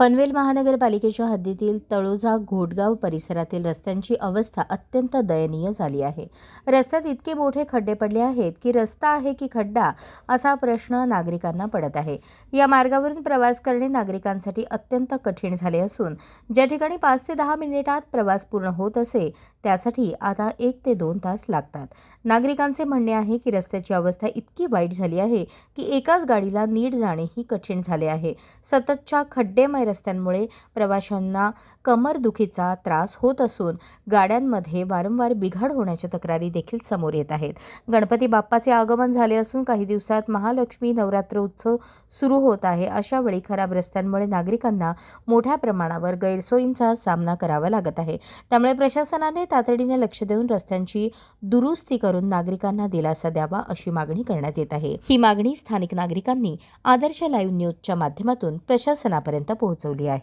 पनवेल महानगरपालिकेच्या हद्दीतील तळोजा घोटगाव परिसरातील रस्त्यांची अवस्था अत्यंत दयनीय झाली आहे. रस्त्यात इतके मोठे खड्डे पडले आहेत की रस्ता आहे की खड्डा असा प्रश्न नागरिकांना पडत आहे. या मार्गावरून प्रवास करणे नागरिकांसाठी अत्यंत कठीण झाले असून ज्या ठिकाणी पाच ते दहा मिनिटात प्रवास पूर्ण होत असे त्यासाठी आता एक ते दोन तास लागतात. नागरिकांचे म्हणणे आहे की रस्त्याची अवस्था इतकी वाईट झाली आहे की एकाच गाडीला नीट जाणेही कठीण झाले आहे. सततच्या खड्डेमय रस्त्यांमुळे प्रवाशांना कमरदुखीचा त्रास होत असून गाड्यांमध्ये वारंवार बिघाड होण्याच्या तक्रारी देखील समोर येत आहेत. गणपती बाप्पाचे आगमन झाले असून काही दिवसात महालक्ष्मी नवरात्र उत्सव सुरू होत आहे. अशा वेळी खराब रस्त्यांमुळे नागरिकांना मोठ्या प्रमाणावर गैरसोयींचा सामना करावा लागत आहे. त्यामुळे प्रशासनाने तातडीने लक्ष देऊन रस्त्यांची दुरुस्ती करून नागरिकांना दिलासा द्यावा अशी मागणी करण्यात येत आहे. ही मागणी स्थानिक नागरिकांनी आदर्श लाईव्ह न्यूजच्या माध्यमातून प्रशासनापर्यंत पोहोच पोहोचवली आहे.